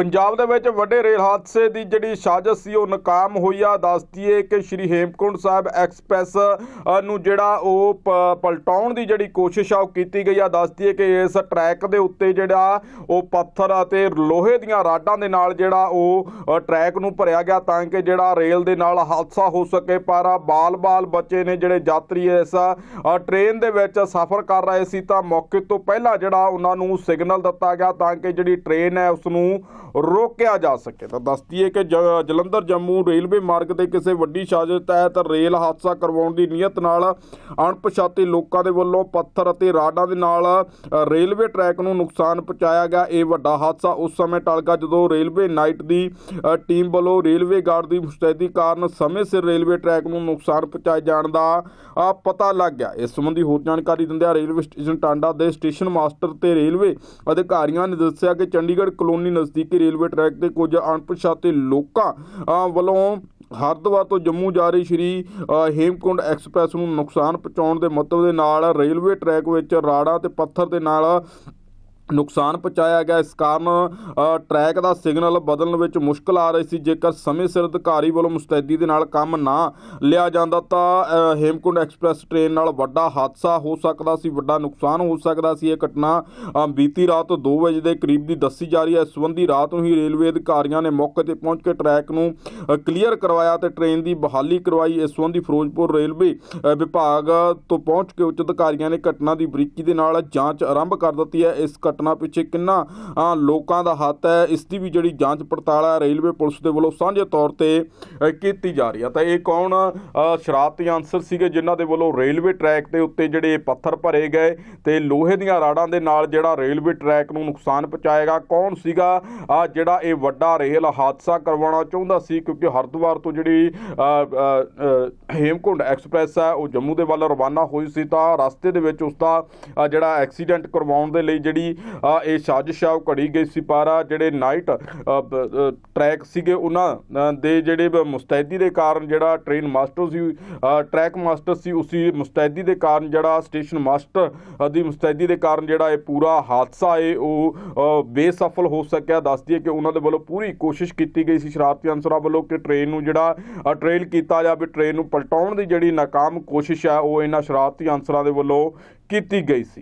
ਪੰਜਾਬ ਦੇ ਵਿੱਚ ਵੱਡੇ ਰੇਲ ਹਾਦਸੇ ਦੀ ਜਿਹੜੀ ਸਾਜ਼ਿਸ਼ ਸੀ ਉਹ ਨਾਕਾਮ ਹੋਈ ਆ। ਦੱਸਦੀ ਹੈ ਕਿ ਸ਼੍ਰੀ ਹੇਮਕੁੰਟ ਸਾਹਿਬ ਐਕਸਪ੍ਰੈਸ ਨੂੰ ਜਿਹੜਾ ਉਹ ਪਲਟਾਉਣ ਦੀ ਜਿਹੜੀ ਕੋਸ਼ਿਸ਼ ਆ ਉਹ ਕੀਤੀ ਗਈ ਆ। ਦੱਸਦੀ ਹੈ ਕਿ ਇਸ ਟਰੈਕ ਦੇ ਉੱਤੇ ਜਿਹੜਾ ਉਹ ਪੱਥਰ ਅਤੇ ਲੋਹੇ ਦੀਆਂ ਰਾਡਾਂ ਦੇ ਨਾਲ ਜਿਹੜਾ ਉਹ ਟਰੈਕ ਨੂੰ ਭਰਿਆ ਗਿਆ ਤਾਂ ਕਿ ਜਿਹੜਾ ਰੇਲ ਦੇ ਨਾਲ ਹਾਦਸਾ ਹੋ ਸਕੇ। ਪਰ ਬਾਲ-ਬਾਲ ਬੱਚੇ ਨੇ ਜਿਹੜੇ ਯਾਤਰੀ ਇਸ ਅ, ਟ੍ਰੇਨ ਦੇ ਵਿੱਚ ਸਫ਼ਰ ਕਰ ਰਹੇ ਸੀ ਤਾਂ ਮੌਕੇ ਤੋਂ ਪਹਿਲਾਂ ਜਿਹੜਾ ਉਹਨਾਂ ਨੂੰ ਸਿਗਨਲ ਦਿੱਤਾ ਗਿਆ ਤਾਂ ਕਿ ਜਿਹੜੀ ਟ੍ਰੇਨ ਹੈ ਉਸ ਨੂੰ ਰੋਕਿਆ ਜਾ ਸਕੇ। ਤਾਂ ਦੱਸਦੀ ਹੈ ਕਿ ਜਲੰਧਰ ਜੰਮੂ ਰੇਲਵੇ ਮਾਰਗ ਤੇ ਕਿਸੇ ਵੱਡੀ ਸਾਜ਼ਿਸ਼ ਤਹਿਤ ਰੇਲ ਹਾਦਸਾ ਕਰਵਾਉਣ ਦੀ ਨੀਅਤ ਨਾਲ ਅਣਪਛਾਤੇ ਲੋਕਾਂ ਦੇ ਵੱਲੋਂ ਪੱਥਰ ਅਤੇ ਰਾਡਾਂ ਦੇ ਨਾਲ ਰੇਲਵੇ ਟਰੈਕ ਨੂੰ ਨੁਕਸਾਨ ਪਹੁੰਚਾਇਆ ਗਿਆ। ਇਹ ਵੱਡਾ ਹਾਦਸਾ ਉਸ ਸਮੇਂ ਟਲ ਗਿਆ ਜਦੋਂ ਰੇਲਵੇ ਨਾਈਟ ਦੀ ਟੀਮ ਵੱਲੋਂ ਰੇਲਵੇ ਗਾਰਡ ਦੀ ਮੁਸਤੈਦੀ ਕਾਰਨ ਸਮੇਂ ਸਿਰ ਰੇਲਵੇ ਟਰੈਕ ਨੂੰ ਨੁਕਸਾਨ ਪਹੁੰਚਾਏ ਜਾਣ ਦਾ ਪਤਾ ਲੱਗ ਗਿਆ। ਇਸ ਸੰਬੰਧੀ ਹੋਰ ਜਾਣਕਾਰੀ ਦਿੰਦਿਆਂ ਰੇਲਵੇ ਸਟੇਸ਼ਨ ਟਾਂਡਾ ਦੇ ਸਟੇਸ਼ਨ ਮਾਸਟਰ ਤੇ ਰੇਲਵੇ ਅਧਿਕਾਰੀਆਂ ਨੇ ਦੱਸਿਆ ਕਿ ਚੰਡੀਗੜ੍ਹ ਕਲੋਨੀ ਨਜ਼ਦੀਕੀ ਰੇਲਵੇ ਟਰੈਕ ਤੇ ਕੁਝ ਅਣਪਛਾਤੇ ਲੋਕਾਂ ਅ, ਵੱਲੋਂ ਹਰਿਦੁਆਰ ਤੋਂ ਜੰਮੂ ਜਾ ਰਹੀ ਸ਼੍ਰੀ ਅ, ਹੇਮਕੁੰਡ ਐਕਸਪ੍ਰੈਸ ਨੂੰ ਨੁਕਸਾਨ ਪਹੁੰਚਾਉਣ ਦੇ ਮਤਲਬ ਦੇ ਨਾਲ ਰੇਲਵੇ ਟਰੈਕ ਵਿੱਚ ਰਾੜਾਂ ਤੇ ਪੱਥਰ ਦੇ ਨਾਲ ਨੁਕਸਾਨ ਪਹੁੰਚਾਇਆ ਗਿਆ। ਇਸ ਕਾਰਨ ਟਰੈਕ ਦਾ ਸਿਗਨਲ ਬਦਲਣ ਵਿੱਚ ਮੁਸ਼ਕਲ ਆ ਰਹੀ ਸੀ। ਜੇਕਰ ਸਮੇਂ ਸਿਰ ਅਧਿਕਾਰੀ ਵੱਲੋਂ ਮੁਸਤੈਦੀ ਦੇ ਨਾਲ ਕੰਮ ਨਾ ਲਿਆ ਜਾਂਦਾ ਤਾਂ ਹੇਮਕੁੰਡ ਐਕਸਪ੍ਰੈਸ ਟ੍ਰੇਨ ਨਾਲ ਵੱਡਾ ਹਾਦਸਾ ਹੋ ਸਕਦਾ ਸੀ, ਵੱਡਾ ਨੁਕਸਾਨ ਹੋ ਸਕਦਾ ਸੀ। ਇਹ ਘਟਨਾ ਬੀਤੀ ਰਾਤ 2 ਵਜੇ ਦੇ ਕਰੀਬ ਦੀ ਦੱਸੀ ਜਾ ਰਹੀ ਹੈ। ਇਸ ਸੰਬੰਧੀ ਰਾਤ ਨੂੰ ਹੀ ਰੇਲਵੇ ਅਧਿਕਾਰੀਆਂ ਨੇ ਮੌਕੇ ਤੇ ਪਹੁੰਚ ਕੇ ਟਰੈਕ ਨੂੰ ਕਲੀਅਰ ਕਰਵਾਇਆ ਤੇ ਟ੍ਰੇਨ ਦੀ ਬਹਾਲੀ ਕਰਵਾਈ। ਇਸ ਸੰਬੰਧੀ ਫਿਰੋਜ਼ਪੁਰ ਰੇਲਵੇ ਵਿਭਾਗ ਤੋਂ ਪਹੁੰਚ ਕੇ ਉੱਚ ਅਧਿਕਾਰੀਆਂ ਨੇ ਘਟਨਾ ਦੀ ਬਰੀਕੀ ਦੇ ਨਾਲ ਜਾਂਚ ਆਰੰਭ ਕਰ ਦਿੱਤੀ ਹੈ। ਇਸ ਘਟ ਘਟਨਾ ਪਿੱਛੇ ਕਿੰਨਾ ਲੋਕਾਂ ਦਾ ਹੱਥ ਹੈ, ਇਸ ਦੀ ਵੀ ਜਿਹੜੀ ਜਾਂਚ ਪੜਤਾਲ ਹੈ, ਰੇਲਵੇ ਪੁਲਿਸ ਦੇ ਵੱਲੋਂ ਸਾਂਝੇ ਤੌਰ ਤੇ ਕੀਤੀ ਜਾ ਰਹੀ ਹੈ। ਤਾਂ ਇਹ ਕੌਣ ਸ਼ਰਾਰਤੀ ਅਨਸਰ ਸੀਗੇ ਜਿਨ੍ਹਾਂ ਦੇ ਵੱਲੋਂ ਰੇਲਵੇ ਟਰੈਕ ਦੇ ਉੱਤੇ ਜਿਹੜੇ ਪੱਥਰ ਭਰੇ ਗਏ ਤੇ ਲੋਹੇ ਦੀਆਂ ਰਾੜਾਂ ਦੇ ਨਾਲ ਜਿਹੜਾ ਰੇਲਵੇ ਟਰੈਕ ਨੂੰ ਨੁਕਸਾਨ ਪਹੁੰਚਾਏਗਾ। ਕੌਣ ਸੀਗਾ ਆ ਜਿਹੜਾ ਇਹ ਵੱਡਾ ਰੇਲ ਹਾਦਸਾ ਕਰਵਾਉਣਾ ਚਾਹੁੰਦਾ ਸੀ? ਕਿਉਂਕਿ ਹਰਿਦੁਆਰ ਤੋਂ ਜਿਹੜੀ ਹੇਮਕੁੰਡ ਐਕਸਪ੍ਰੈਸ ਹੈ, ਉਹ ਜੰਮੂ ਦੇ ਵੱਲ ਰਵਾਨਾ ਹੋਈ ਸੀ ਤਾਂ ਰਸਤੇ ਦੇ ਵਿੱਚ ਉਸ ਦਾ ਜਿਹੜਾ ਐਕਸੀਡੈਂਟ ਕਰਵਾਉਣ ਦੇ ਲਈ ਜਿਹੜੀ ਇਹ ਸਾਜ਼ਿਸ਼ ਆ ਉਹ ਘੜੀ ਗਈ ਸੀ ਪਰ ਜਿਹੜੇ ਨਾਈਟ ਟਰੈਕ ਸੀਗੇ ਉਹਨਾਂ ਦੇ ਜਿਹੜੇ ਮੁਸਤੈਦੀ ਦੇ ਕਾਰਨ ਜਿਹੜਾ ਟ੍ਰੇਨ ਮਾਸਟਰ ਸੀ ਟਰੈਕ ਮਾਸਟਰ ਸੀ ਉਸੇ ਮੁਸਤੈਦੀ ਦੇ ਕਾਰਨ ਜਿਹੜਾ ਸਟੇਸ਼ਨ ਮਾਸਟਰ ਦੀ ਮੁਸਤੈਦੀ ਦੇ ਕਾਰਨ ਜਿਹੜਾ ਇਹ ਪੂਰਾ ਹਾਦਸਾ ਏ ਉਹ ਬੇਸਫਲ ਹੋ ਸਕਿਆ। ਦੱਸਦੀ ਹੈ ਕਿ ਉਹਨਾਂ ਦੇ ਵੱਲੋਂ ਪੂਰੀ ਕੋਸ਼ਿਸ਼ ਕੀਤੀ ਗਈ ਸੀ ਸ਼ਰਾਰਤੀ ਅਨਸਰਾਂ ਵੱਲੋਂ ਕਿ ਟ੍ਰੇਨ ਨੂੰ ਜਿਹੜਾ ਅ, ਟ੍ਰੇਲ ਕੀਤਾ ਜਾਵੇ ਟ੍ਰੇਨ ਨੂੰ ਪਲਟਾਉਣ ਦੀ ਜਿਹੜੀ ਨਾਕਾਮ ਕੋਸ਼ਿਸ਼ ਹੈ ਉਹ ਇਹਨਾਂ ਸ਼ਰਾਰਤੀ ਅਨਸਰਾਂ ਦੇ ਵੱਲੋਂ ਕੀਤੀ ਗਈ ਸੀ।